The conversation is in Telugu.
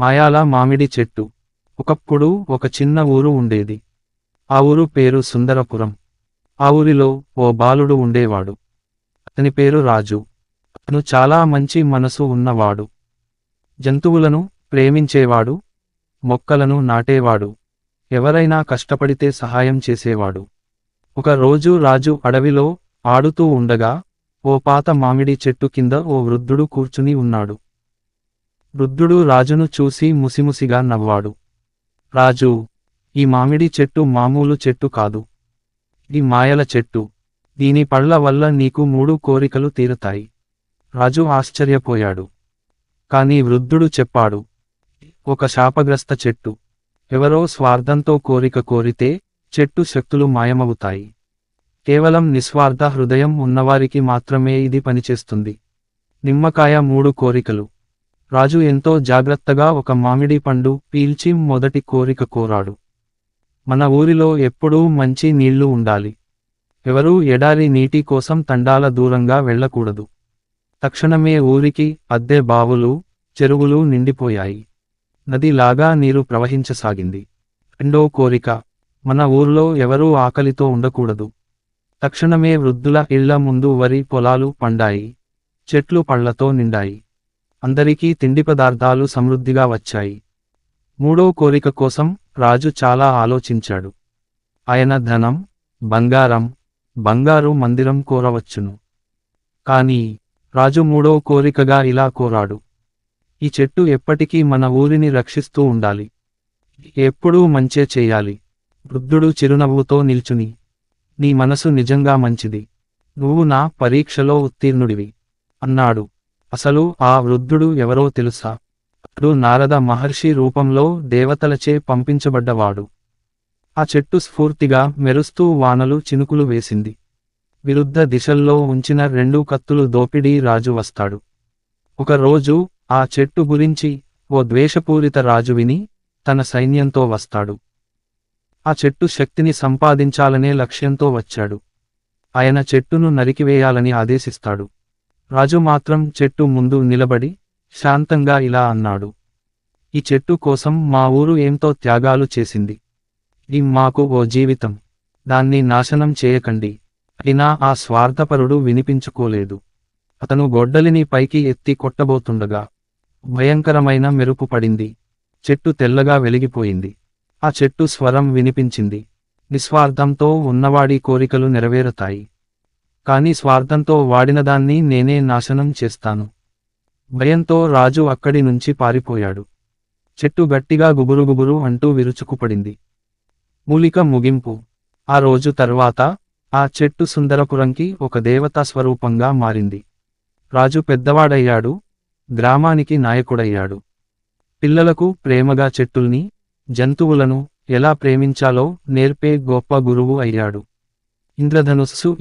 మాయాల మామిడి చెట్టు. ఒకప్పుడు ఒక చిన్న ఊరు ఉండేది. ఆ ఊరు పేరు సుందరపురం. ఆ ఊరిలో ఓ బాలుడు ఉండేవాడు. అతని పేరు రాజు. అతను చాలా మంచి మనసు ఉన్నవాడు. జంతువులను ప్రేమించేవాడు. మొక్కలను నాటేవాడు. ఎవరైనా కష్టపడితే సహాయం చేసేవాడు. ఒక రోజు రాజు అడవిలో ఆడుతూ ఉండగా ఓ పాత మామిడి చెట్టు కింద ఓ వృద్ధుడు కూర్చుని ఉన్నాడు. వృద్ధుడు రాజును చూసి ముసిముసిగా నవ్వాడు. రాజు ఈ మామిడి చెట్టు మామూలు చెట్టు కాదు. ఇది మాయల చెట్టు. దీని పళ్ళ వల్ల నీకు మూడు కోరికలు తీరుతాయి. రాజు ఆశ్చర్యపోయాడు. కాని వృద్ధుడు చెప్పాడు ఒక శాపగ్రస్త చెట్టు. ఎవరో స్వార్థంతో కోరిక కోరితే చెట్టు శక్తులు మాయమవుతాయి. కేవలం నిస్వార్థ హృదయం ఉన్నవారికి మాత్రమే ఇది పనిచేస్తుంది. నిమ్మకాయ మూడు కోరికలు. రాజు ఎంతో జాగ్రత్తగా ఒక మామిడి పండు పీల్చి మొదటి కోరిక కోరాడు. మన ఊరిలో ఎప్పుడూ మంచి నీళ్ళు ఉండాలి. ఎవరూ ఎడారి నీటి కోసం తండాల దూరంగా వెళ్ళకూడదు. తక్షణమే ఊరికి అద్దె బావులు చెరువులు నిండిపోయాయి. నదిలాగా నీరు ప్రవహించసాగింది. రెండో కోరిక మన ఊర్లో ఎవరూ ఆకలితో ఉండకూడదు. తక్షణమే వృద్ధుల ఇళ్ళ ముందు వరి పొలాలు పండాయి. చెట్లు పళ్ళతో నిండాయి. అందరికీ తిండి పదార్థాలు సమృద్ధిగా వచ్చాయి. మూడో కోరిక కోసం రాజు చాలా ఆలోచించాడు. ఆయన ధనం బంగారం బంగారు మందిరం కోరవచ్చును. కానీ రాజు మూడో కోరికగా ఇలా కోరాడు. ఈ చెట్టు ఎప్పటికీ మన ఊరిని రక్షిస్తూ ఉండాలి. ఎప్పుడూ మంచే చేయాలి. వృద్ధుడు చిరునవ్వుతో నిల్చుని నీ మనసు నిజంగా మంచిది. నువ్వు నా పరీక్షలో ఉత్తీర్ణుడివి అన్నాడు. అసలు ఆ వృద్ధుడు ఎవరో తెలుసా? అతడు నారద మహర్షి రూపంలో దేవతలచే పంపించబడ్డవాడు. ఆ చెట్టు స్ఫూర్తిగా మెరుస్తూ వానలు చినుకులు వేసింది. విరుద్ధ దిశల్లో ఉంచిన రెండు కత్తులు దోపిడీ రాజు వస్తాడు. ఒక రోజు ఆ చెట్టు గురించి ఓ ద్వేషపూరిత రాజు విని తన సైన్యంతో వస్తాడు. ఆ చెట్టు శక్తిని సంపాదించాలనే లక్ష్యంతో వచ్చాడు. ఆయన చెట్టును నరికివేయాలని ఆదేశిస్తాడు. రాజు మాత్రం చెట్టు ముందు నిలబడి శాంతంగా ఇలా అన్నాడు. ఈ చెట్టు కోసం మా ఊరు ఏంతో త్యాగాలు చేసింది. ఇది మాకు ఓ జీవితం. దాన్ని నాశనం చేయకండి. అయినా ఆ స్వార్థపరుడు వినిపించుకోలేదు. అతను గొడ్డలిని పైకి ఎత్తి కొట్టబోతుండగా భయంకరమైన మెరుపు పడింది. చెట్టు తెల్లగా వెలిగిపోయింది. ఆ చెట్టు స్వరం వినిపించింది. నిస్వార్థంతో ఉన్నవాడి కోరికలు నెరవేరుతాయి. కాని స్వార్థంతో వాడినదాన్ని నేనే నాశనం చేస్తాను. భయంతో రాజు అక్కడి నుంచి పారిపోయాడు. చెట్టు గట్టిగా గుబురుగుబురు అంటూ విరుచుకుపడింది. మూలిక ముగింపు. ఆ రోజు తర్వాత ఆ చెట్టు సుందరపురంకి ఒక దేవతా స్వరూపంగా మారింది. రాజు పెద్దవాడయ్యాడు గ్రామానికి నాయకుడయ్యాడు. పిల్లలకు ప్రేమగా చెట్టుల్ని జంతువులను ఎలా ప్రేమించాలో నేర్పే గొప్ప గురువు అయ్యాడు. ఇంద్రధనుస్సు